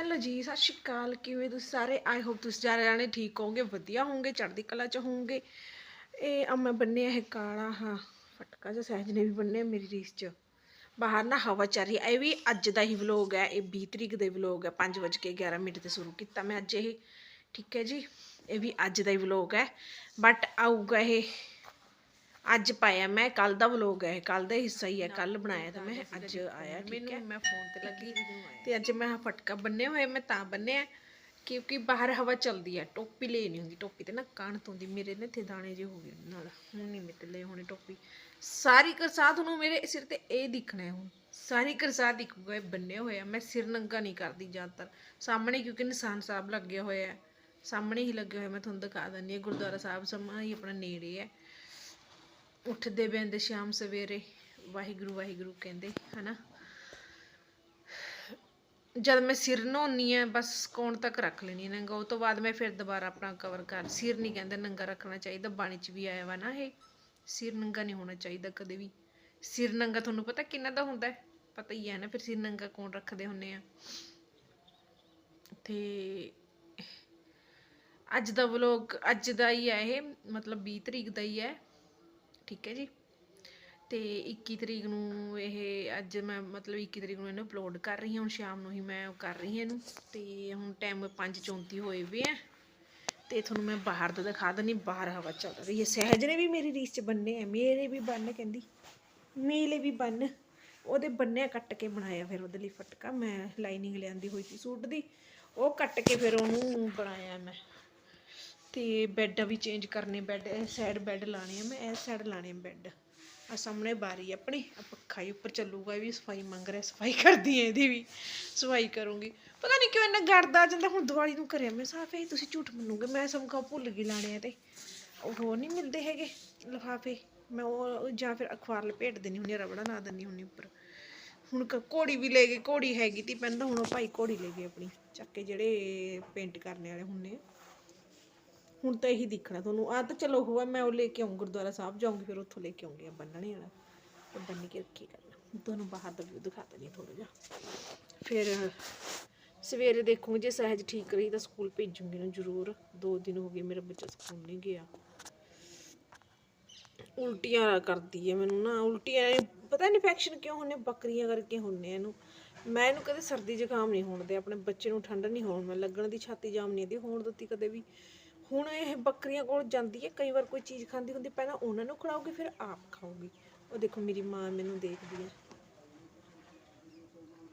Hello ਜੀ, ਸਤਿ ਸ਼੍ਰੀ ਅਕਾਲ। ਕਿਵੇਂ ਤੁਸੀਂ ਸਾਰੇ? ਆਈ ਹੋਪ ਤੁਸੀਂ ਸਾਰੇ ਜਾਣੇ ਠੀਕ ਹੋਵੋਗੇ, ਵਧੀਆ ਹੋਵੋਗੇ, ਚੜ੍ਹਦੀ ਕਲਾ ਚ ਹੋਵੋਗੇ। ਇਹ ਆ, ਮੈਂ ਬੰਨਿਆ ਇਹ ਕਾਲਾ, ਹਾਂ, ਫਟਕਾ ਜਿਹਾ ਸਹਿਜ ਨੇ ਵੀ ਬੰਨਿਆ ਮੇਰੀ ਰੀਸ ਚ। ਬਾਹਰ ਨਾ ਹਵਾ ਚੱਲ ਰਹੀ ਇਹ ਵੀ ਅੱਜ ਦਾ ਹੀ ਵਲੋਗ ਹੈ, ਇਹ 20 ਤਰੀਕ ਦੇ ਵਲੋਗ ਹੈ 5:11 ਮਿੰਟ ਤੇ ਸ਼ੁਰੂ ਕੀਤਾ ਮੈਂ ਅੱਜ ਇਹ। ਠੀਕ ਹੈ ਜੀ, ਇਹ ਵੀ ਅੱਜ ਦਾ ਹੀ ਵਲੋਗ ਹੈ। ਬਟ ਆਊਗਾ ਇਹ ਅੱਜ ਪਾਇਆ ਮੈਂ ਕੱਲ ਦਾ ਵਲੋਗ ਹੈ ਕੱਲ ਦਾ ਹਿੱਸਾ ਹੀ ਹੈ ਕੱਲ ਬਣਾਇਆ ਤਾਂ ਮੈਂ ਅੱਜ ਆਇਆ ਠੀਕ ਹੈ? ਮੈਂ ਫੋਨ ਤੇ ਲੱਗੀ ਤੇ ਅੱਜ ਮੈਂ ਫਟਕਾ ਬੰਨੇ ਹੋਏ ਮੈਂ ਤਾਂ ਬੰਨਿਆ ਕਿਉਂਕਿ ਬਾਹਰ ਹਵਾ ਚੱਲਦੀ ਹੈ ਟੋਪੀ ਲੈ ਨਹੀਂ ਹੁੰਦੀ ਟੋਪੀ ਤੇ ਨਾ ਕਾਣ ਹੁੰਦੀ ਮੇਰੇ ਨੇ ਇੱਥੇ ਦਾਣੇ ਜੇ ਹੋ ਗਏ ਨਾਲ ਹੁਣ ਨਹੀਂ ਮਿੱਤਲੇ ਹੁਣੇ ਟੋਪੀ। ਸਾਰੀ ਕਰਸਾ ਤੁਹਾਨੂੰ ਮੇਰੇ ਸਿਰ ਤੇ ਇਹ ਦਿਖਣਾ ਹੈ ਹੁਣ ਸਾਰੀ ਕਰਸਾ ਦਿਖੂਗਾ ਇਹ ਬੰਨੇ ਹੋਏ ਆ ਮੈਂ ਸਿਰ ਨੰਗਾ ਨਹੀਂ ਕਰਦੀ ਜ਼ਿਆਦਾਤਰ ਸਾਹਮਣੇ ਕਿਉਂਕਿ ਨਿਸ਼ਾਨ ਸਾਹਿਬ ਲੱਗੇ ਹੋਏ ਆ ਸਾਹਮਣੇ ਹੀ ਲੱਗੇ ਹੋਏ ਮੈਂ ਤੁਹਾਨੂੰ ਦਿਖਾ ਦਿੰਦੀ ਹਾਂ ਗੁਰਦੁਆਰਾ ਸਾਹਿਬ ਸਮਾਂ ਹੀ ਆਪਣਾ ਨੇੜੇ ਹੈ ਉੱਠਦੇ ਬੈਂਦੇ ਸ਼ਾਮ ਸਵੇਰੇ, ਵਾਹਿਗੁਰੂ ਵਾਹਿਗੁਰੂ ਕਹਿੰਦੇ, ਹਨਾ? ਜਦ ਮੈਂ ਸਿਰ ਨਹਾਉਣੀ ਆ ਬਸ ਕੋਣ ਤੱਕ ਰੱਖ ਲੈਣੀ ਹੈ ਨੰਗਾ? ਉਹ ਤੋਂ ਬਾਅਦ ਮੈਂ ਫਿਰ ਦੁਬਾਰਾ ਆਪਣਾ ਕਵਰ ਕਰ, ਸਿਰ ਨਹੀਂ ਕਹਿੰਦੇ ਨੰਗਾ ਰੱਖਣਾ ਚਾਹੀਦਾ, ਬਾਣੀ ਚ ਵੀ ਆਇਆ ਵਾ ਨਾ ਇਹ, ਸਿਰ ਨੰਗਾ ਨਹੀਂ ਹੋਣਾ ਚਾਹੀਦਾ ਕਦੇ ਵੀ। ਸਿਰ ਨੰਗਾ ਤੁਹਾਨੂੰ ਪਤਾ ਕਿੰਨਾ ਦਾ ਹੁੰਦਾ ਪਤਾ ਹੀ ਹੈ ਨਾ, ਫਿਰ ਸਿਰ ਨੰਗਾ ਕੌਣ ਰੱਖਦੇ ਹੁੰਨੇ ਆ? ਤੇ ਅੱਜ ਦਾ ਵਲੋਗ ਅੱਜ ਦਾ ਹੀ ਹੈ ਇਹ, ਮਤਲਬ 20 ਤਰੀਕ ਦਾ ਹੀ ਹੈ। ਠੀਕ ਹੈ ਜੀ। ਤੇ 21 ਤਰੀਕ ਨੂੰ ਇਹ ਅੱਜ ਮੈਂ ਮਤਲਬ 21 ਤਰੀਕ ਨੂੰ ਇਹਨੂੰ ਅਪਲੋਡ ਕਰ ਰਹੀ ਹਾਂ, ਹੁਣ ਸ਼ਾਮ ਨੂੰ ਹੀ ਮੈਂ ਉਹ ਕਰ ਰਹੀ ਹਾਂ ਇਹਨੂੰ। ਤੇ ਹੁਣ ਟਾਈਮ 5:34 ਹੋਏ ਵੇ ਆ। ਤੇ ਤੁਹਾਨੂੰ ਮੈਂ ਬਾਹਰ ਦਾ ਦਿਖਾ ਦਿੰਦੀ, ਬਾਹਰ ਹਵਾ ਚੱਲ ਰਹੀ ਹੈ। ਸਹਿਜ ਨੇ ਵੀ ਮੇਰੀ ਰੀਸ ਚ ਬੰਨੇ ਆ, ਮੇਰੇ ਵੀ ਬੰਨ ਕਹਿੰਦੀ। ਮੇਲੇ ਵੀ ਬੰਨ। ਉਹਦੇ ਬੰਨਿਆ ਕੱਟ ਕੇ ਬਣਾਇਆ ਫਿਰ ਉਹਦੇ ਲਈ ਫਟਕਾ। ਮੈਂ ਲਾਈਨਿੰਗ ਲਿਆਂਦੀ ਹੋਈ ਸੀ ਸੂਟ ਦੀ। ਉਹ ਕੱਟ ਕੇ ਫਿਰ ਉਹਨੂੰ ਬਣਾਇਆ ਮੈਂ। ਤੇ ਬੈੱਡ ਵੀ ਚੇਂਜ ਕਰਨੇ ਬੈੱਡ ਇਸ ਸਾਈਡ ਬੈੱਡ ਲਾਣੇ ਆ ਮੈਂ ਇਸ ਸਾਈਡ ਲਾਣੇ ਬੈੱਡ ਆ ਸਾਹਮਣੇ ਬਾਰੀ ਆਪਣੇ ਆ ਪੱਖਾ ਹੀ ਉੱਪਰ ਚੱਲੂਗਾ ਇਹ ਵੀ ਸਫ਼ਾਈ ਮੰਗ ਰਿਹਾ ਸਫ਼ਾਈ ਕਰਦੀ ਹੈ ਇਹਦੀ ਵੀ ਸਫ਼ਾਈ ਕਰੂੰਗੀ। ਪਤਾ ਨਹੀਂ ਕਿਉਂ ਇੰਨਾ ਗੜਦਾ ਜਾਂਦਾ ਹੁਣ ਦੀਵਾਲੀ ਨੂੰ ਕਰਿਆ ਮੈਂ ਸਾਫ਼ ਹੈ ਤੁਸੀਂ ਝੂਠ ਮੰਨੋਗੇ ਮੈਂ ਸਮਕਾ ਭੁੱਲ ਗਈ ਲਾਣੇ ਆ ਤੇ। ਉਹ ਹੋਰ ਨਹੀਂ ਮਿਲਦੇ ਹੈਗੇ ਲਿਫਾਫੇ ਮੈਂ ਉਹ ਜਾਂ ਫਿਰ ਅਖਬਾਰ ਲਪੇਟ ਦੇਣੀ ਹੁੰਦੀ ਆ, ਰਬੜਾ ਲਾ ਦਿੰਦੀ ਹੁੰਦੀ ਉੱਪਰ। ਹੁਣ ਕ- ਘੋੜੀ ਵੀ ਲੈ ਗਏ ਘੋੜੀ ਹੈਗੀ ਤੀ ਪਹਿਲਾਂ ਹੁਣ ਉਹ ਭਾਈ ਘੋੜੀ ਲੈ ਗਏ ਆਪਣੀ ਚੱਕ ਕੇ ਜਿਹੜੇ ਪੇਂਟ ਕਰਨੇ ਵਾਲੇ ਹੁੰਨੇ ਆ। ਹੁਣ ਤਾਂ ਇਹੀ ਦਿਖਣਾ ਤੁਹਾਨੂੰ। ਆ ਤਾਂ ਚਲੋ ਹੋਆ, ਮੈਂ ਉਹ ਲੈ ਕੇ ਆਉਂ ਗੁਰਦੁਆਰਾ ਸਾਹਿਬ ਜਾਊਂਗੀ, ਫਿਰ ਉੱਥੋਂ ਲੈ ਕੇ ਆਉਂਗੀ ਆ ਬੰਨਣੇ ਵਾਲਾ। ਤੇ ਬੰਨ ਕੇ ਰੱਖੀ ਕਰਨਾ ਤੁਹਾਨੂੰ ਬਾਹਰ ਦਾ ਵਿਊ ਦਿਖਾ ਦਿੰਦੀ ਥੋੜਾ ਜਿਹਾ। ਫਿਰ ਸਵੇਰੇ ਦੇਖੂੰਗੀ, ਜੇ ਸਹਿਜ ਠੀਕ ਰਹੀ ਤਾਂ ਸਕੂਲ ਭੇਜੂੰਗੀ ਨੂੰ ਜ਼ਰੂਰ। ਦੋ ਦਿਨ ਹੋ ਗਏ, ਮੇਰਾ ਬੱਚਾ ਸਕੂਲ ਨਹੀਂ ਗਿਆ। ਉਲਟੀਆਂ ਕਰਦੀ ਹੈ ਮੈਨੂੰ ਨਾ, ਉਲਟੀਆਂ ਪਤਾ ਇਨਫੈਕਸ਼ਨ ਕਿਉਂ ਹੁੰਨੇ ਬੱਕਰੀਆਂ ਕਰਕੇ ਹੁੰਨੇ ਇਹਨੂੰ। ਮੈਂ ਇਹਨੂੰ ਕਦੇ ਸਰਦੀ ਜ਼ੁਕਾਮ ਨਹੀਂ ਹੋਣ ਦੇ ਆਪਣੇ ਬੱਚੇ ਨੂੰ ਠੰਡ ਨਹੀਂ ਹੋਣ, ਮੈਂ ਲੱਗਣ ਦੀ ਛਾਤੀ ਜਾਮ ਨਹੀਂ ਦੀ ਹੋਣ ਦਿੱਤੀ ਕਦੇ ਵੀ। ਹੁਣ ਇਹ ਬੱਕਰੀਆਂ ਕੋਲ ਜਾਂਦੀ ਹੈ, ਕਈ ਵਾਰ ਕੋਈ ਚੀਜ਼ ਖਾਂਦੀ ਹੁੰਦੀ, ਪਹਿਲਾਂ ਉਹਨਾਂ ਨੂੰ ਖਿਲਾਉਗੀ ਫਿਰ ਆਪ ਖਾਊਗੀ। ਉਹ ਦੇਖੋ, ਮੇਰੀ ਮਾਂ ਮੈਨੂੰ ਦੇਖਦੀ ਹੈ।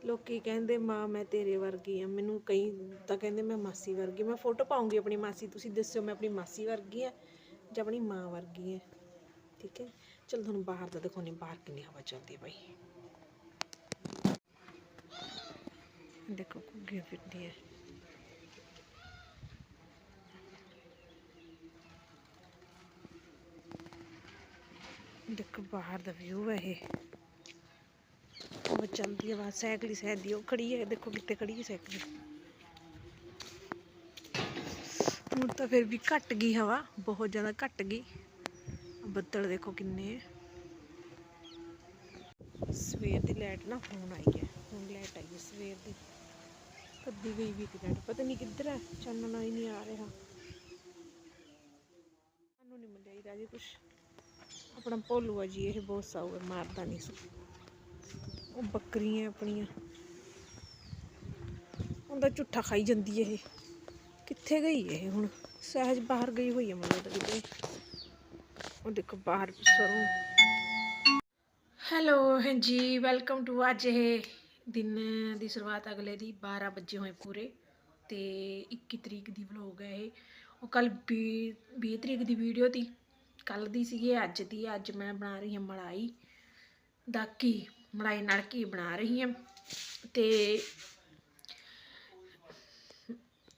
ਲੋਕੀ ਕਹਿੰਦੇ, ਮਾਂ, ਮੈਂ ਤੇਰੇ ਵਰਗੀ ਆ ਮੈਨੂੰ ਕਈ ਤਾਂ ਕਹਿੰਦੇ, ਮੈਂ ਮਾਸੀ ਵਰਗੀ ਮੈਂ ਫੋਟੋ ਪਾਉਂਗੀ ਆਪਣੀ ਮਾਸੀ, ਤੁਸੀਂ ਦੱਸਿਓ, ਮੈਂ ਆਪਣੀ ਮਾਸੀ ਵਰਗੀ ਆ ਜਾਂ ਆਪਣੀ ਮਾਂ ਵਰਗੀ ਆ ਠੀਕ ਹੈ? ਚਲ ਤੁਹਾਨੂੰ ਬਾਹਰ ਦਾ ਦਿਖਾਉਣੀ ਬਾਹਰ ਕਿੰਨੀ ਹਵਾ ਚੱਲਦੀ ਹੈ ਬਾਈ। ਦੇਖੋ, ਘੁੱਗੀ ਫਿਰਦੀ ਹੈ ਦੇਖੋ ਬਾਹਰ ਦਾ ਵਿਊ ਹੈ ਇਹ। ਉਹ ਚੱਲਦੀ ਹੈ ਸਾਈਕਲ ਹੀ ਸਾਈਡ ਉਹ ਖੜੀ ਹੈ, ਦੇਖੋ ਕਿੱਥੇ ਖੜੀ ਹੈ ਸਾਈਕਲ। ਹੁਣ ਤਾਂ ਫਿਰ ਵੀ ਘਟ ਗਈ ਹਵਾ, ਬਹੁਤ ਜ਼ਿਆਦਾ ਘਟ ਗਈ। ਬੱਦਲ ਦੇਖੋ ਕਿੰਨੇ ਹੈ ਸਵੇਰ ਦੀ ਲਾਈਟ ਨਾ ਹੁਣ ਆਈ ਹੈ, ਹੁਣ ਲਾਈਟ ਆਈ ਹੈ ਸਵੇਰ ਦੀ। ਕੱਦੀ ਗਈ ਵੀ ਇੱਕ ਲਾਈਟ ਪਤਾ ਨਹੀਂ ਕਿੱਧਰ ਹੈ, ਚਾਨਣਾ ਹੀ ਨਹੀਂ ਆ ਰਿਹਾ। ਸਾਨੂੰ ਨਹੀਂ ਮਿਲਿਆ ਇਹਦਾ ਜੀ ਕੁਛ। ਆਪਣਾ ਭੋਲੂ ਆ ਜੀ, ਇਹ ਬਹੁਤ ਸਾਊ ਹੈ, ਮਾਰਦਾ ਨਹੀਂ ਉਹ ਬੱਕਰੀਆਂ ਆਪਣੀਆਂ। ਉਹਦਾ ਝੁੱਠਾ ਖਾਈ ਜਾਂਦੀ ਹੈ ਇਹ। ਕਿੱਥੇ ਗਈ ਇਹ ਹੁਣ? ਸਹਿਜ ਬਾਹਰ ਗਈ ਹੋਈ ਹੈ ਮੈਨੂੰ ਤਾਂ ਉਹ ਦੇਖੋ, ਬਾਹਰ ਸਰੋਂ। ਹੈਲੋ, ਹਾਂਜੀ, ਵੈਲਕਮ ਟੂ ਅੱਜ ਇਹ ਦਿਨ ਦੀ ਸ਼ੁਰੂਆਤ ਅਗਲੇ ਦੀ 12 ਵਜੇ ਹੋਏ ਪੂਰੇ ਤੇ 21 ਤਰੀਕ ਦੀ ਵਲੋਗ ਹੈ ਇਹ। ਉਹ ਕੱਲ 20 ਤਰੀਕ ਦੀ ਵੀਡੀਓ ਤੀ। ਕੱਲ ਦੀ ਸੀਗੀ, ਅੱਜ ਦੀ ਅੱਜ ਮੈਂ ਬਣਾ ਰਹੀ ਹਾਂ ਮਲਾਈ। ਦਾ ਘੀ ਮਲਾਈ ਨਾਲ ਘੀ ਬਣਾ ਰਹੀ ਹਾਂ ਤੇ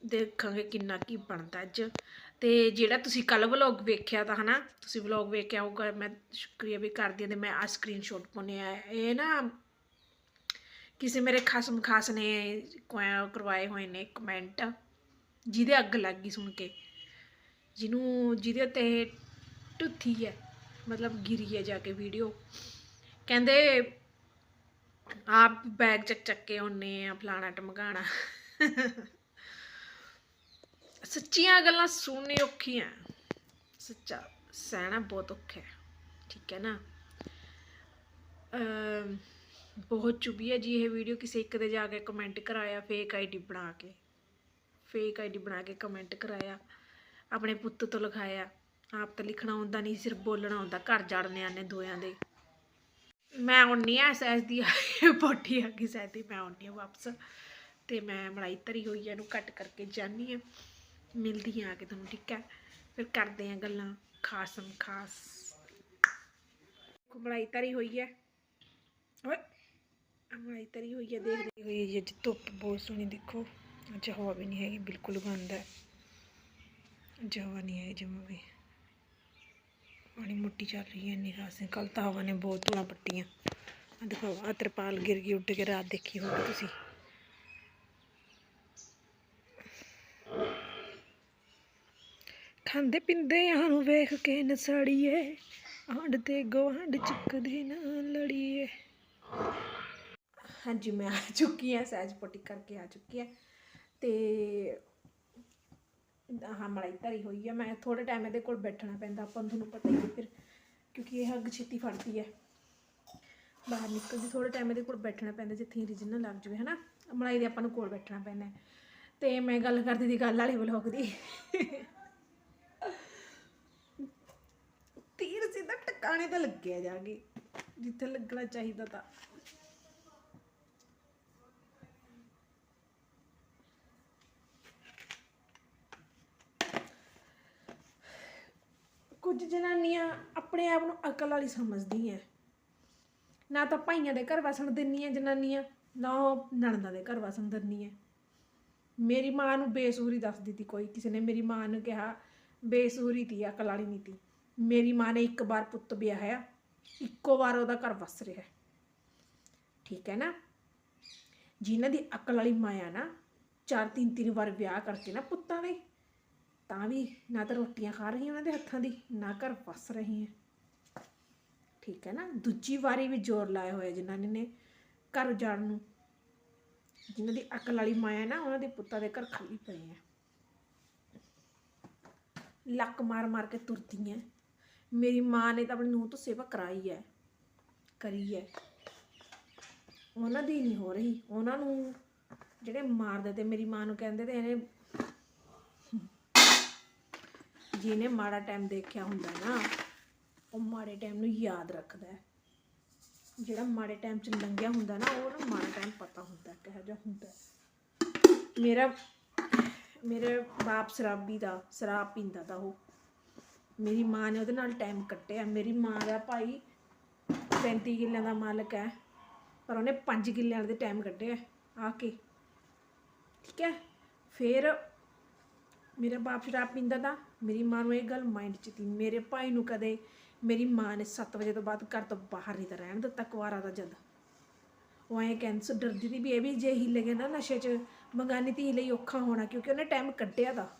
ਦੇਖਾਂਗੇ ਕਿੰਨਾ ਕੀ ਬਣਦਾ ਅੱਜ। ਤੇ ਜਿਹੜਾ ਤੁਸੀਂ ਕੱਲ ਵਲੌਗ ਵੇਖਿਆ ਤਾਂ ਹਨਾ, ਤੁਸੀਂ ਵਲੌਗ ਵੇਖਿਆ ਹੋਊਗਾ, ਮੈਂ ਸ਼ੁਕਰੀਆ ਵੀ ਕਰਦੀ ਹਾਂ ਤੇ ਮੈਂ ਆ ਸਕਰੀਨਸ਼ਾਟ ਪਾਉਣੇ ਆ ਇਹ ਨਾ ਕਿਸੇ ਮੇਰੇ ਖਸਮ ਖਾਸ ਨੇ ਕਰਵਾਏ ਹੋਏ ਨੇ ਕਮੈਂਟ ਜਿਹਦੇ ਅੱਗ ਲੱਗ ਗਈ ਸੁਣ ਕੇ। ਜਿਹਨੂੰ, ਜਿਹਦੇ ਉੱਤੇ ਟੁੱਥੀ ਹੈ, ਮਤਲਬ ਗਿਰੀ ਹੈ ਜਾ ਕੇ ਵੀਡੀਓ ਕਹਿੰਦੇ, ਆਪ ਬੈਗ ਚੱਕ ਚੱਕ ਕੇ ਆਉਨੇ ਆ, ਫਲਾਣਾ ਟਮਕਾਣਾ। ਸੱਚੀਆਂ ਗੱਲਾਂ ਸੁਣਨੀ ਔਖੀਆਂ ਸੱਚਾ, ਸਹਿਣਾ ਬਹੁਤ ਔਖਾ ਹੈ। ਠੀਕ ਹੈ ਨਾ? ਬਹੁਤ ਚੁਭੀ ਹੈ ਜੀ ਇਹ ਵੀਡੀਓ ਕਿਸੇ ਇੱਕ ਦੇ ਜਾ ਕੇ ਕਮੈਂਟ ਕਰਾਇਆ ਫੇਕ ਆਈਡੀ ਬਣਾ ਕੇ। ਫੇਕ ਆਈਡੀ ਬਣਾ ਕੇ ਕਮੈਂਟ ਕਰਾਇਆ। ਆਪਣੇ ਪੁੱਤ ਤੋਂ ਲਿਖਾਇਆ। ਆਪ ਤਾਂ ਲਿਖਣਾ ਆਉਂਦਾ ਨਹੀਂ, ਸਿਰਫ ਬੋਲਣਾ ਆਉਂਦਾ, ਘਰ ਜਾੜਨੇ ਆਨੇ ਦੋਆਂ ਦੇ। ਮੈਂ ਆਉਣੀ ਆ ਐਸ ਦੀ ਪੋਟੀ ਆ ਗਈ ਸੈਦੀ ਮੈਂ ਆਉਣੀ ਆ ਵਾਪਸ। ਤੇ ਮੈਂ ਮਲਾਈ ਧਰੀ ਹੋਈ ਆ, ਇਹਨੂੰ ਕੱਟ ਕਰਕੇ ਜਾਨੀ ਆ। ਮਿਲਦੀ ਆ ਕੇ ਤੁਹਾਨੂੰ, ਠੀਕ ਹੈ? ਫਿਰ ਕਰਦੇ ਆ ਗੱਲਾਂ ਖਾਸਮ ਖਾਸ। ਮਲਾਈ ਧਰੀ ਹੋਈ ਹੈ। ਓਏ ਮਲਾਈ ਧਰੀ ਹੋਈ ਹੈ, ਦੇਖਦੇ ਹੋਈ ਅੱਜ ਧੁੱਪ ਬਹੁਤ ਸੋਹਣੀ, ਦੇਖੋ। ਅੱਜ ਹਵਾ ਵੀ ਨਹੀਂ ਹੈਗੀ, ਬਿਲਕੁਲ ਬੰਦ ਹੈ। ਅੱਜ ਹਵਾ ਨਹੀਂ ਹੈ ਜਮਾ ਵੀ। ਮਾੜੀ ਮੁੱਟੀ ਚੱਲ ਰਹੀ ਹੈ, ਇੰਨੀ ਖਾਸ ਕੱਲ ਤਾਂ ਹਵਾ ਨੇ ਬਹੁਤ ਧੂਲਾਂ ਪੱਟੀਆਂ। ਆ ਦੇਖੋ ਆ ਤਰਪਾਲ ਗਿਰ ਗਈ, ਉੱਡ ਕੇ ਰਾਤ ਦੇਖੀ ਹੋਵੇ ਤੁਸੀਂ। ਖਾਂਦੇ ਪਿੰਦੇ ਨੂੰ ਵੇਖ ਕੇ ਨਸੜੀਏ ਆਂਡ ਤੇ ਗਵਾਂਡ ਚੱਕਦੇ ਨਾ ਲੜੀਏ। ਹਾਂਜੀ, ਮੈਂ ਆ ਚੁੱਕੀ ਆ, ਸਹਿਜ ਪੋਟੀ ਕਰਕੇ ਆ ਚੁੱਕੀ ਹਾਂ ਤੇ ਆਹ ਮਲਾਈ ਧਰੀ ਹੋਈ ਹੈ ਮੈਂ ਥੋੜੇ ਟਾਈਮ ਇਹਦੇ ਕੋਲ ਬੈਠਣਾ ਪੈਂਦਾ, ਆਪਾਂ ਨੂੰ ਤੁਹਾਨੂੰ ਪਤਾ ਹੀ ਹੈ ਫਿਰ, ਕਿਉਂਕਿ ਇਹ ਅੱਗ ਛੇਤੀ ਫੜਦੀ ਹੈ ਬਾਹਰ ਨਿਕਲਦੀ ਥੋੜੇ ਟਾਈਮ ਇਹਦੇ ਕੋਲ ਬੈਠਣਾ ਪੈਂਦਾ, ਜਿੱਥੇ ਰੀਜਨਲ ਲੱਗ ਜਵੇ, ਹਨਾ? ਮਲਾਈ ਦੇ ਆਪਾਂ ਨੂੰ ਕੋਲ ਬੈਠਣਾ ਪੈਂਦਾ ਤੇ ਮੈਂ ਗੱਲ ਕਰਦੀ ਦੀ ਗੱਲ ਵਾਲੇ ਵਲੋਗ ਦੀ। ਤੀਰ ਸਿੱਧਾ ਟਿਕਾਣੇ ਤੇ ਲੱਗਿਆ ਜਾ ਕੇ ਜਿੱਥੇ ਲੱਗਣਾ ਚਾਹੀਦਾ ਤਾਂ। ਕੁਝ ਜਨਾਨੀਆਂ ਆਪਣੇ ਆਪ ਨੂੰ ਅਕਲ ਵਾਲੀ ਸਮਝਦੀਆਂ। ਨਾ ਤਾਂ ਭਾਈਆਂ ਦੇ ਘਰ ਵਸਣ ਦਿੰਦੀਆਂ ਜਨਾਨੀਆਂ, ਨਾ ਉਹ ਨਣਦਾਂ ਦੇ ਘਰ ਵਸਣ ਦਿੰਦੀਆਂ। ਮੇਰੀ ਮਾਂ ਨੂੰ ਬੇਸੂਰੀ ਦੱਸ ਦਿੱਤੀ ਕੋਈ, ਕਿਸੇ ਨੇ ਮੇਰੀ ਮਾਂ ਨੂੰ ਕਿਹਾ, ਬੇਸੂਰੀ ਤੀ, ਅਕਲ ਵਾਲੀ ਨਹੀਂ ਤੀ। ਮੇਰੀ ਮਾਂ ਨੇ ਇੱਕ ਵਾਰ ਪੁੱਤ ਵਿਆਹਿਆ, ਇੱਕੋ ਵਾਰ ਉਹਦਾ ਘਰ ਵਸ ਰਿਹਾ। ਠੀਕ ਹੈ ਨਾ? ਜਿਨ੍ਹਾਂ ਦੀ ਅਕਲ ਵਾਲੀ ਮਾਂ ਮਾਇਆ ਨਾ ਚਾਰ ਤਿੰਨ ਤਿੰਨ ਵਾਰ ਵਿਆਹ ਕਰਕੇ ਨਾ ਪੁੱਤਾਂ ਦੇ ਤਾਂ ਵੀ ਨਾ ਤਾਂ ਰੋਟੀਆਂ ਖਾ ਰਹੀ ਉਹਨਾਂ ਦੇ ਹੱਥਾਂ ਦੀ, ਨਾ ਘਰ ਫਸ ਰਹੀ ਹੈ ਠੀਕ ਹੈ ਨਾ? ਦੂਜੀ ਵਾਰੀ ਵੀ ਜ਼ੋਰ ਲਾਇਆ ਹੋਇਆ ਜਿਨ੍ਹਾਂ ਨੇ ਘਰ ਜਾਣ ਨੂੰ। ਜਿਨ੍ਹਾਂ ਦੀ ਅਕਲ ਵਾਲੀ ਮਾਇਆ ਨਾ, ਉਹਨਾਂ ਦੇ ਪੁੱਤਾਂ ਦੇ ਘਰ ਖਾਲੀ ਪਏ ਆ ਲੱਕ ਮਾਰ ਮਾਰ ਕੇ ਤੁਰਦੀ ਹੈ। ਮੇਰੀ ਮਾਂ ਨੇ ਤਾਂ ਆਪਣੀ ਨੂੰਹ ਤੋਂ ਸੇਵਾ ਕਰਾਈ ਹੈ, ਕਰੀ ਹੈ। ਉਹਨਾਂ ਦੀ ਨਹੀਂ ਹੋ ਰਹੀ। ਉਹਨਾਂ ਨੂੰ ਜਿਹੜੇ ਮਾਰਦੇ ਤੇ ਮੇਰੀ ਮਾਂ ਨੂੰ ਕਹਿੰਦੇ ਤੇ ਇਹਨੇ ਜਿਹਨੇ ਮਾੜਾ ਟਾਈਮ ਦੇਖਿਆ ਹੁੰਦਾ ਨਾ, ਉਹ ਮਾੜੇ ਟਾਈਮ ਨੂੰ ਯਾਦ ਰੱਖਦਾ ਹੈ। ਜਿਹੜਾ ਮਾੜੇ ਟਾਈਮ 'ਚ ਲੰਘਿਆ ਹੁੰਦਾ ਨਾ, ਉਹ ਨਾ ਮਾੜਾ ਟਾਈਮ ਪਤਾ ਹੁੰਦਾ, ਕਿਹੋ ਜਿਹਾ ਹੁੰਦਾ ਮੇਰਾ, ਮੇਰੇ ਬਾਪ ਸ਼ਰਾਬੀ ਦਾ, ਸ਼ਰਾਬ ਪੀਂਦਾ ਤਾ ਉਹ। ਮੇਰੀ ਮਾਂ ਨੇ ਉਹਦੇ ਨਾਲ ਟਾਈਮ ਕੱਟਿਆ। ਮੇਰੀ ਮਾਂ ਦਾ ਭਾਈ 35 ਕਿੱਲਿਆਂ ਦਾ ਮਾਲਕ ਹੈ, ਪਰ ਉਹਨੇ 5 ਕਿੱਲਿਆਂ ਦੇ ਟਾਈਮ ਕੱਢਿਆ ਆ ਕੇ। ਠੀਕ ਹੈ? ਫਿਰ ਮੇਰਾ ਬਾਪ ਸ਼ਰਾਬ ਪੀਂਦਾ ਤਾ ਮੇਰੀ ਮਾਂ ਨੂੰ ਇਹ ਗੱਲ ਮਾਈਂਡ 'ਚ ਤੀ। ਮੇਰੇ ਭਾਈ ਨੂੰ ਕਦੇ ਮੇਰੀ ਮਾਂ ਨੇ 7 ਵਜੇ ਤੋਂ ਬਾਅਦ ਘਰ ਤੋਂ ਬਾਹਰ ਨਹੀਂ ਤਾਂ ਰਹਿਣ ਦਿੱਤਾ ਕੁਆਰਾ ਦਾ ਜਦ। ਉਹ ਐਂ ਕੈਂਸਰ ਡਰਦੀ ਦੀ ਵੀ ਇਹ ਵੀ ਜੇ ਹਿੱਲ ਗਏ ਨਾ ਨਸ਼ੇ 'ਚ, ਮੰਗਾਨੀ ਧੀ ਲਈ ਔਖਾ ਹੋਣਾ ਕਿਉਂਕਿ ਉਹਨੇ ਟਾਈਮ ਕੱਢਿਆ ਦਾ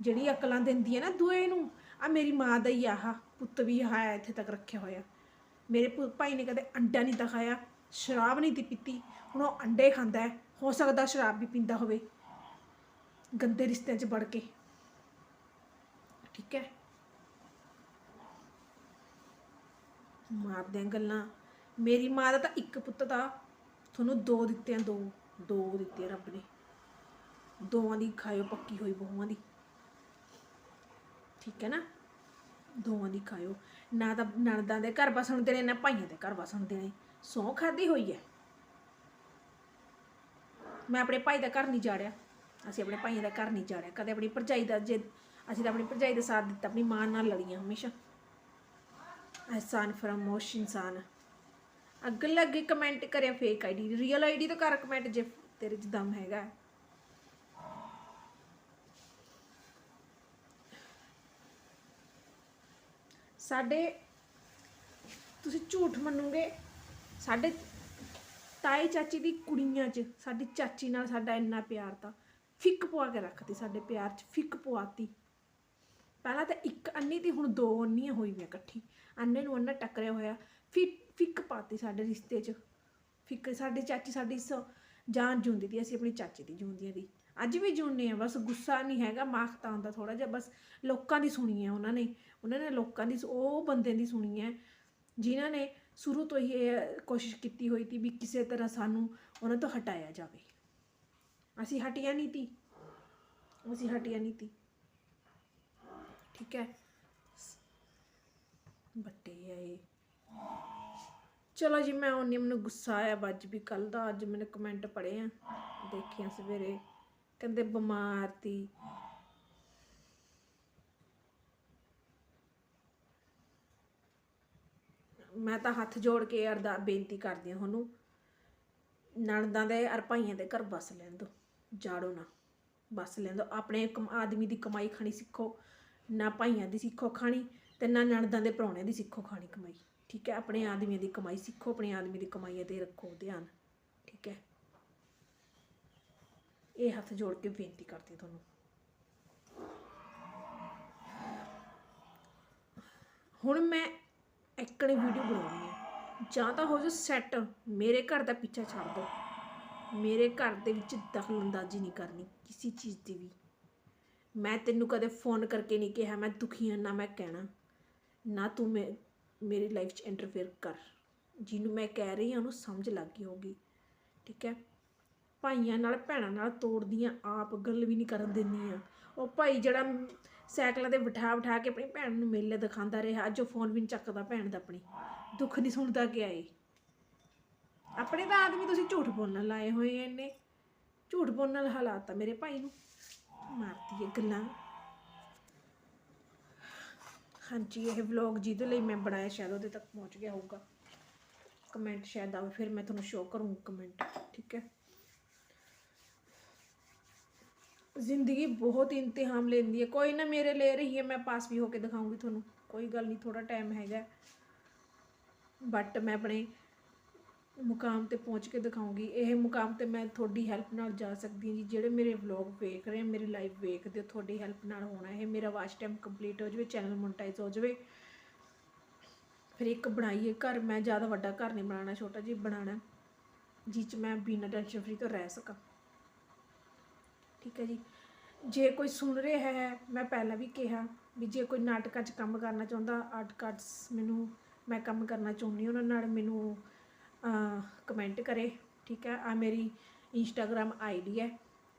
ਜਿਹੜੀ ਅਕਲਾਂ ਦਿੰਦੀ ਹੈ ਨਾ ਦੂਏ ਨੂੰ ਆ ਮੇਰੀ ਮਾਂ ਦਾ ਹੀ ਆਹ ਪੁੱਤ ਵੀ ਆਇਆ ਇੱਥੇ ਤੱਕ ਰੱਖਿਆ ਹੋਇਆ। ਮੇਰੇ ਪੁ- ਭਾਈ ਨੇ ਕਦੇ ਅੰਡਾ ਨਹੀਂ ਤਾਂ ਖਾਇਆ, ਸ਼ਰਾਬ ਨਹੀਂ ਤੀ ਪੀਤੀ। ਹੁਣ ਉਹ ਅੰਡੇ ਖਾਂਦਾ ਹੈ, ਹੋ ਸਕਦਾ ਸ਼ਰਾਬ ਵੀ ਪੀਂਦਾ ਹੋਵੇ। ਗੰਦੇ ਰਿਸ਼ਤਿਆਂ 'ਚ ਵੜ ਕੇ। ਠੀਕ ਹੈ। ਮਾਰਦੇ ਆਂ ਗੱਲਾਂ। ਮੇਰੀ ਮਾਂ ਦਾ ਤਾਂ ਇੱਕ ਪੁੱਤ ਦਾ ਤੁਹਾਨੂੰ ਦੋ ਦਿੱਤੇ ਆ, ਦੋ ਦੋ ਦਿੱਤੇ ਆ ਰੱਬ ਨੇ। ਦੋਵਾਂ ਦੀ ਖਾਇਓ ਪੱਕੀ ਹੋਈ ਬਹੂਆਂ ਦੀ। ਠੀਕ ਹੈ ਨਾ? ਦੋਵਾਂ ਦੀ ਖਾਇਓ। ਨਾ ਤਾਂ ਨਣਦਾਂ ਦੇ ਘਰ ਵਸਣ ਦੇਣੇ, ਨਾ ਭਾਈਆਂ ਦੇ ਘਰ ਵਸਣ ਦੇਣੇ। ਸੌ ਖਾਦੀ ਹੋਈ ਹੈ। ਮੈਂ ਆਪਣੇ ਭਾਈ ਦਾ ਘਰ ਨਹੀਂ ਜਾੜਿਆ। ਅਸੀਂ ਆਪਣੇ ਭਾਈਆਂ ਦਾ ਘਰ ਨਹੀਂ ਜਾੜਿਆ। ਕਦੇ ਆਪਣੀ ਭਰਜਾਈ ਦਾ ਜੇ ਅਸੀਂ ਤਾਂ ਆਪਣੀ ਭਰਜਾਈ ਦਾ ਸਾਥ ਦਿੱਤਾ, ਆਪਣੀ ਮਾਂ ਨਾਲ ਲੜੀਆਂ ਹਮੇਸ਼ਾ। ਅਹਿਸਾਨ ਫਰਮੋਸ਼ ਇਨਸਾਨ। ਅੱਗ ਲੱਗੇ ਕਮੈਂਟ ਕਰਿਆ ਫੇਕ ਆਈਡੀ ਰੀਅਲ ਆਈਡੀ ਤੋਂ ਕਰ ਕਮੈਂਟ ਜੇ ਤੇਰੇ 'ਚ ਦਮ ਹੈਗਾ। ਸਾਡੇ, ਤੁਸੀਂ ਝੂਠ ਮੰਨੋਗੇ, ਸਾਡੇ ਤਾਈ ਚਾਚੀ ਦੀ ਕੁੜੀਆਂ 'ਚ, ਸਾਡੀ ਚਾਚੀ ਨਾਲ ਸਾਡਾ ਇੰਨਾ ਪਿਆਰ ਤਾਂ ਫਿੱਕ ਪਵਾ ਕੇ ਰੱਖਦੀ ਸਾਡੇ ਪਿਆਰ 'ਚ ਫਿੱਕ ਪਵਾਤੀ। ਪਹਿਲਾਂ ਤਾਂ ਇੱਕ ਅੰਨੀ ਦੀ ਹੁਣ ਦੋ ਅੰਨੀਆਂ ਹੋਈ ਵੀ ਇਕੱਠੀ। ਅੰਨੇ ਨੂੰ ਅੰਨਾ ਟੱਕਰਿਆ ਹੋਇਆ। ਫਿਰ ਫਿੱਕ ਪਾਤੀ ਸਾਡੇ ਰਿਸ਼ਤੇ 'ਚ। ਫਿੱਕ ਸਾਡੀ ਚਾਚੀ ਸਾਡੀ ਸ ਜਾਨ ਜਿਉਂਦੀ ਦੀ, ਅਸੀਂ ਆਪਣੀ ਚਾਚੀ ਦੀ ਜਿਉਂਦੀ ਦੀ। ਅੱਜ ਵੀ ਜਿਉਂਦੇ ਆ ਬਸ ਗੁੱਸਾ ਨਹੀਂ ਹੈਗਾ ਮਾਖ ਤਾਂ ਆਉਂਦਾ ਥੋੜਾ ਜਿਹਾ, ਬਸ ਲੋਕਾਂ ਦੀ ਸੁਣੀ ਹੈ ਉਹਨਾਂ ਨੇ। ਉਹਨਾਂ ਨੇ ਲੋਕਾਂ ਦੀ ਉਹ ਬੰਦੇ ਦੀ ਸੁਣੀ ਹੈ ਜਿਨ੍ਹਾਂ ਨੇ ਸ਼ੁਰੂ ਤੋਂ ਹੀ ਇਹ ਕੋਸ਼ਿਸ਼ ਕੀਤੀ ਹੋਈ ਸੀ ਵੀ ਕਿਸੇ ਤਰ੍ਹਾਂ ਸਾਨੂੰ ਉਹਨਾਂ ਤੋਂ ਹਟਾਇਆ ਜਾਵੇ। ਅਸੀਂ ਹਟਿਆ ਨਹੀਂ ਤੀ। ਅਸੀਂ ਹਟਿਆ ਨਹੀਂ ਤੀ। ਠੀਕ ਹੈ। ਬੱਟੇ ਆ ਚਲੋ ਜੀ, ਮੈਂ ਉਹਨੇ ਮੈਨੂੰ ਗੁੱਸਾ ਆਇਆ ਅੱਜ ਵੀ ਕੱਲ ਦਾ। ਅੱਜ ਮੈंने ਕਮੈਂਟ ਪੜ੍ਹੇ ਆ। ਦੇਖਿਆ ਸਵੇਰੇ। ਕਹਿੰਦੇ ਬਿਮਾਰ ਤੀ। ਮੈਂ ਤਾਂ ਹੱਥ ਜੋੜ ਕੇ ਅਰਦਾ ਬੇਨਤੀ ਕਰਦੀ ਹਾਂ ਤੁਹਾਨੂੰ। ਨਣਦਾਂ ਦੇ ਅਰ ਭਾਈਆਂ ਦੇ ਘਰ ਬਸ ਲੈਣ ਦੋ ਜਾੜੋ ਨਾ। ਬਸ ਲੈਣ ਦੋ ਆਪਣੇ ਕਮ- ਆਦਮੀ ਦੀ ਕਮਾਈ ਖਾਣੀ ਸਿੱਖੋ। ਨਾ ਭਾਈਆਂ ਦੀ ਸਿੱਖੋ ਖਾਣੀ ਤੇ ਨਾ ਨਣਦਾਂ ਦੇ ਪ੍ਰਾਹੁਣਿਆਂ ਦੀ ਸਿੱਖੋ ਖਾਣੀ ਕਮਾਈ। ਠੀਕ ਹੈ? ਆਪਣੇ ਆਦਮੀਆਂ ਦੀ ਕਮਾਈ ਸਿੱਖੋ, ਆਪਣੇ ਆਦਮੀ ਦੀ ਕਮਾਈ ਤੇ ਰੱਖੋ ਧਿਆਨ। ਠੀਕ ਹੈ? ਇਹ ਹੱਥ ਜੋੜ ਕੇ ਬੇਨਤੀ ਕਰਦੀ ਤੁਹਾਨੂੰ। ਹੁਣ ਮੈਂ ਇੱਕਣੀ ਵੀਡੀਓ ਬਣਾਉਣੀ ਹੈ। ਜਾਂ ਤਾਂ ਹੋ ਜਾ ਸੈੱਟ ਮੇਰੇ ਘਰ ਦਾ ਪਿੱਛਾ ਛੱਡ ਦਿਓ। ਮੇਰੇ ਘਰ ਦੇ ਵਿੱਚ ਦਖਲ ਅੰਦਾਜ਼ੀ ਨਹੀਂ ਕਰਨੀ ਕਿਸੇ ਚੀਜ਼ ਦੀ ਵੀ। ਮੈਂ ਤੈਨੂੰ ਕਦੇ ਫੋਨ ਕਰਕੇ ਨਹੀਂ ਕਿਹਾ, ਮੈਂ ਦੁਖੀ ਹਾਂ, ਨਾ ਮੈਂ ਕਹਿਣਾ। ਨਾ ਤੂੰ ਮੇ, ਮੇਰੀ ਲਾਈਫ 'ਚ ਇੰਟਰਫੇਅਰ ਕਰ। ਜਿਹਨੂੰ ਮੈਂ ਕਹਿ ਰਹੀ ਹਾਂ, ਉਹਨੂੰ ਸਮਝ ਲੱਗ ਗਈ ਹੋਗੀ ਠੀਕ ਹੈ? ਭਾਈਆਂ ਨਾਲ, ਭੈਣਾਂ ਨਾਲ ਤੋੜਦੀਆਂ ਆਪ, ਗੱਲ ਵੀ ਨਹੀਂ ਕਰਨ ਦਿੰਦੀਆਂ। ਉਹ ਭਾਈ ਜਿਹੜਾ ਸਾਈਕਲਾਂ ਤੇ ਬਿਠਾ ਬਿਠਾ ਕੇ ਆਪਣੀ ਭੈਣ ਨੂੰ ਮੇਲੇ ਦਿਖਾਉਂਦਾ ਰਿਹਾ, ਅੱਜ ਉਹ ਫੋਨ ਵੀ ਨਹੀਂ ਚੱਕਦਾ ਭੈਣ ਦਾ ਆਪਣੀ। ਦੁੱਖ ਨਹੀਂ ਸੁਣਦਾ ਕਿ ਆਏ। ਆਪਣੇ ਤਾਂ ਆਦਮੀ ਤੁਸੀਂ ਝੂਠ ਬੋਲਣ ਲਾਏ ਹੋਏ ਐ ਇੰਨੇ। ਝੂਠ ਬੋਲਣ ਨਾਲ ਹਾਲਾਤ ਆ ਮੇਰੇ ਭਾਈ ਨੂੰ। ਮਾਰਦੀ ਹੈ ਗੱਲਾਂ। ਹਾਂਜੀ, ਇਹ ਵਲੌਗ ਜਿਹਦੇ ਲਈ ਮੈਂ ਬਣਾਇਆ ਸ਼ਾਇਦ ਉਹਦੇ ਤੱਕ ਪਹੁੰਚ ਗਿਆ ਹੋਊਗਾ। ਕਮੈਂਟ ਸ਼ਾਇਦ ਆਵੇ, ਫਿਰ ਮੈਂ ਤੁਹਾਨੂੰ ਸ਼ੋਅ ਕਰੂੰ ਕਮੈਂਟ ਠੀਕ ਹੈ? ਜ਼ਿੰਦਗੀ ਬਹੁਤ ਇਮਤਿਹਾਨ ਲੈਂਦੀ ਹੈ। ਕੋਈ ਨਾ ਮੇਰੇ ਲੈ ਰਹੀ ਹੈ, ਮੈਂ ਪਾਸ ਵੀ ਹੋ ਕੇ ਦਿਖਾਉਂਗੀ ਤੁਹਾਨੂੰ। ਕੋਈ ਗੱਲ ਨਹੀਂ ਥੋੜਾ ਟਾਈਮ ਹੈਗਾ। ਬਟ ਮੈਂ ਆਪਣੇ ਮੁਕਾਮ ਤੇ ਪਹੁੰਚ ਕੇ ਦਿਖਾਉਂਗੀ। ਇਹ ਮੁਕਾਮ ਤੇ ਮੈਂ ਤੁਹਾਡੀ ਹੈਲਪ ਨਾਲ ਜਾ ਸਕਦੀ ਹਾਂ ਜੀ। ਜਿਹੜੇ ਮੇਰੇ ਵਲੌਗ ਵੇਖ ਰਹੇ ਆ ਮੇਰੀ ਲਾਈਵ ਵੇਖਦੇ ਹੋ ਤੁਹਾਡੀ ਹੈਲਪ ਨਾਲ ਹੋਣਾ। ਇਹ ਮੇਰਾ ਵਾਚ ਟਾਈਮ ਕੰਪਲੀਟ ਹੋ ਜਾਵੇ ਚੈਨਲ ਮੋਨਟਾਈਜ਼ ਹੋ ਜਾਵੇ। ਫਿਰ ਇੱਕ ਬਣਾਈਏ ਘਰ। ਮੈਂ ਜ਼ਿਆਦਾ ਵੱਡਾ ਘਰ ਨਹੀਂ ਬਣਾਉਣਾ, ਛੋਟਾ ਜਿਹਾ ਬਣਾਉਣਾ ਜਿਸ 'ਚ ਮੈਂ ਬਿਨਾਂ ਟੈਨਸ਼ਨ ਫਰੀ ਤੋਂ ਰਹਿ ਸਕਾਂ। ਠੀਕ ਹੈ ਜੀ। ਜੇ ਕੋਈ ਸੁਣ ਰਿਹਾ ਹੈ, ਮੈਂ ਪਹਿਲਾਂ ਵੀ ਕਿਹਾ ਵੀ ਜੇ ਕੋਈ ਨਾਟਕਾਂ 'ਚ ਕੰਮ ਕਰਨਾ ਚਾਹੁੰਦਾ ਆਰਟ ਕਾਰਡਸ ਮੈਨੂੰ ਮੈਂ ਕੰਮ ਕਰਨਾ ਚਾਹੁੰਦੀ ਉਹਨਾਂ ਨਾਲ ਮੈਨੂੰ ਕਮੈਂਟ ਕਰੇ ਠੀਕ ਹੈ? ਆ ਮੇਰੀ ਇੰਸਟਾਗ੍ਰam ਆਈਡੀ ਹੈ।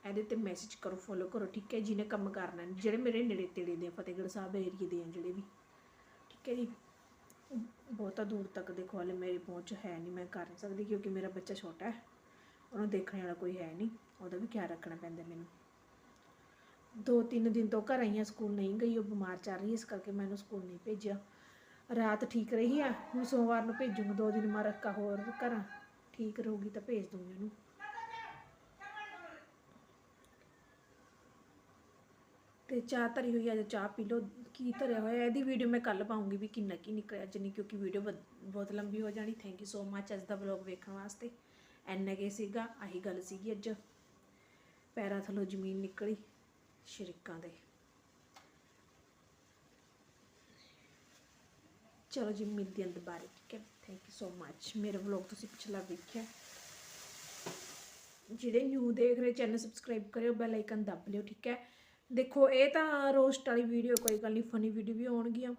ਇਹਦੇ ਤੇ ਮੈਸੇਜ ਕਰੋ ਫੋਲੋ ਕਰੋ ਠੀਕ ਹੈ? ਜਿਹਨੇ ਕੰਮ ਕਰਨਾ ਜਿਹੜੇ ਮੇਰੇ ਨੇੜੇ ਤੇੜੇ ਦੇ ਆ, ਫਤਿਹਗੜ੍ਹ ਸਾਹਿਬ ਏਰੀਏ ਦੇ ਆ ਜਿਹੜੇ ਵੀ ਠੀਕ ਹੈ ਜੀ? ਬਹੁਤਾ ਦੂਰ ਤੱਕ ਦੇਖੋ ਹਾਲੇ ਮੇਰੀ ਪਹੁੰਚ ਹੈ ਨਹੀਂ ਮੈਂ ਕਰ ਨਹੀਂ ਸਕਦੀ ਕਿਉਂਕਿ ਮੇਰਾ ਬੱਚਾ ਛੋਟਾ ਹੈ। ਉਹਨੂੰ ਦੇਖਣ ਵਾਲਾ ਕੋਈ ਹੈ ਨਹੀਂ ਉਹਦਾ ਵੀ ਖਿਆਲ ਰੱਖਣਾ ਪੈਂਦਾ ਮੈਨੂੰ। ਦੋ ਤਿੰਨ ਦਿਨ ਤੋਂ ਘਰ ਆਈਆਂ ਸਕੂਲ ਨਹੀਂ ਗਈ ਉਹ ਬਿਮਾਰ ਚੱਲ ਰਹੀ ਇਸ ਕਰਕੇ ਮੈਂ ਉਹਨੂੰ ਸਕੂਲ ਨਹੀਂ ਭੇਜਿਆ। ਰਾਤ ਠੀਕ ਰਹੀ ਆ ਹੁਣ ਸੋਮਵਾਰ ਨੂੰ ਭੇਜੂੰਗੀ ਦੋ ਦਿਨ ਮੈਂ ਰੱਖਾ ਹੋਰ ਕਰਾਂ ਠੀਕ ਰਹੂਗੀ ਤਾਂ ਭੇਜ ਦੂੰਗੀ ਉਹਨੂੰ। ਤੇ ਚਾਹ ਧਰੀ ਹੋਈ ਆ, ਅੱਜ ਚਾਹ ਪੀ ਲਓ। ਕੀ ਧਰਿਆ ਹੋਇਆ? ਇਹਦੀ ਵੀਡੀਓ ਮੈਂ ਕੱਲ ਪਾਉਂਗੀ ਵੀ ਕਿੰਨਾ ਕੀ ਨਿਕਲਿਆ ਜਿੰਨੀ ਕਿਉਂਕਿ ਵੀਡੀਓ ਬਹੁਤ ਲੰਬੀ ਹੋ ਜਾਣੀ। ਥੈਂਕ ਯੂ ਸੋ ਮੱਚ ਅੱਜ ਦਾ ਵਲੌਗ ਵੇਖਣ ਵਾਸਤੇ। ਐਨਾ ਕੇ ਸੀਗਾ ਆਹੀ ਗੱਲ ਸੀਗੀ ਅੱਜ। ਪੈਰਾਂ ਥੱਲੋਂ ਜ਼ਮੀਨ ਨਿਕਲੀ ਸ਼ਰੀਕਾਂ ਦੇ। ਚਲੋ ਜੀ, ਮਿਲਦੇ ਹਾਂ ਦੁਬਾਰਾ, ਠੀਕ ਹੈ? ਥੈਂਕ ਯੂ ਸੋ ਮੱਚ ਮੇਰਾ ਵਲੌਗ ਤੁਸੀਂ ਪਿਛਲਾ ਵੇਖਿਆ। ਜਿਹੜੇ ਨਿਊ ਦੇਖ ਰਹੇ ਚੈਨਲ ਸਬਸਕ੍ਰਾਈਬ ਕਰਿਓ ਬੈਲ ਆਈਕਨ ਦੱਬ ਲਿਓ, ਠੀਕ ਹੈ? ਦੇਖੋ, ਇਹ ਤਾਂ ਰੋਸਟ ਵਾਲੀ ਵੀਡੀਓ ਕੋਈ ਗੱਲ ਨਹੀਂ ਫਨੀ ਵੀਡੀਓ ਵੀ ਆਉਣਗੀਆਂ।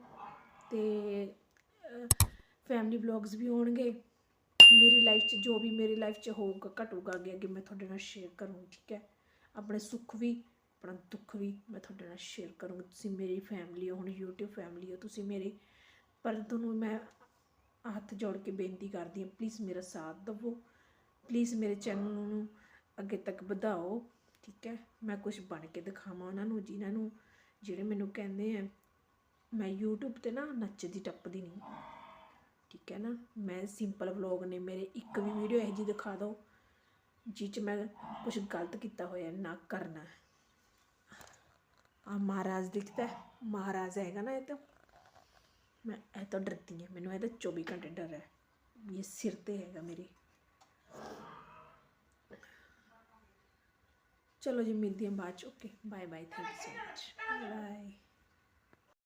ਤੇ ਫੈਮਿਲੀ ਵਲੌਗਸ ਵੀ ਆਉਣਗੇ। ਮੇਰੀ ਲਾਈਫ 'ਚ, ਜੋ ਵੀ ਮੇਰੀ ਲਾਈਫ 'ਚ ਹੋਊਗਾ, ਘਟੂਗਾ ਅੱਗੇ ਅੱਗੇ, ਮੈਂ ਤੁਹਾਡੇ ਨਾਲ ਸ਼ੇਅਰ ਕਰੂੰ ਠੀਕ ਹੈ? ਆਪਣੇ ਸੁੱਖ ਵੀ, ਆਪਣਾ ਦੁੱਖ ਵੀ ਮੈਂ ਤੁਹਾਡੇ ਨਾਲ ਸ਼ੇਅਰ ਕਰੂੰਗੀ। ਤੁਸੀਂ ਮੇਰੀ ਫੈਮਿਲੀ ਹੋ, ਹੁਣ YouTube ਫੈਮਿਲੀ ਹੋ, ਤੁਸੀਂ ਮੇਰੀ ਪਰ ਤੁਹਾਨੂੰ ਮੈਂ ਹੱਥ ਜੋੜ ਕੇ ਬੇਨਤੀ ਕਰਦੀ ਹਾਂ ਪਲੀਜ਼ ਮੇਰਾ ਸਾਥ ਦਿਵੋ। ਪਲੀਜ਼ ਮੇਰੇ ਚੈਨਲ ਨੂੰ ਅੱਗੇ ਤੱਕ ਵਧਾਓ, ਠੀਕ ਹੈ? ਮੈਂ ਕੁਝ ਬਣ ਕੇ ਦਿਖਾਵਾਂ ਉਹਨਾਂ ਨੂੰ, ਜਿਨ੍ਹਾਂ ਨੂੰ, ਜਿਹੜੇ ਮੈਨੂੰ ਕਹਿੰਦੇ ਆ, ਮੈਂ YouTube ਤੇ ਨਾ ਨੱਚਦੀ ਟੱਪਦੀ ਨਹੀਂ, ਠੀਕ ਹੈ ਨਾ? ਮੈਂ ਸਿੰਪਲ ਵਲੌਗ ਨੇ ਮੇਰੇ ਇੱਕ ਵੀ ਵੀਡੀਓ ਇਹੋ ਜਿਹੀ ਦਿਖਾ ਦਿਓ, ਜਿਹ 'ਚ ਮੈਂ ਕੁਝ ਗਲਤ ਕੀਤਾ ਹੋਇਆ ਨਾ ਕਰਨਾ। ਆ ਮਹਾਰਾਜ ਦਿਖਦਾ ਮਹਾਰਾਜ ਹੈਗਾ ਨਾ ਇਹ ਤਾਂ। ਮੈਂ ਇਹ ਤਾਂ ਡਰਦੀ ਹਾਂ, ਮੈਨੂੰ ਇਹਦਾ 24 ਘੰਟੇ ਡਰ ਹੈ। ਇਹ ਸਿਰ ਤੇ ਹੈਗਾ ਮੇਰੇ। ਚਲੋ ਜੀ, ਮਿਲਦੀ ਹਾਂ ਬਾਅਦ ਚ okay bye bye thank you so much bye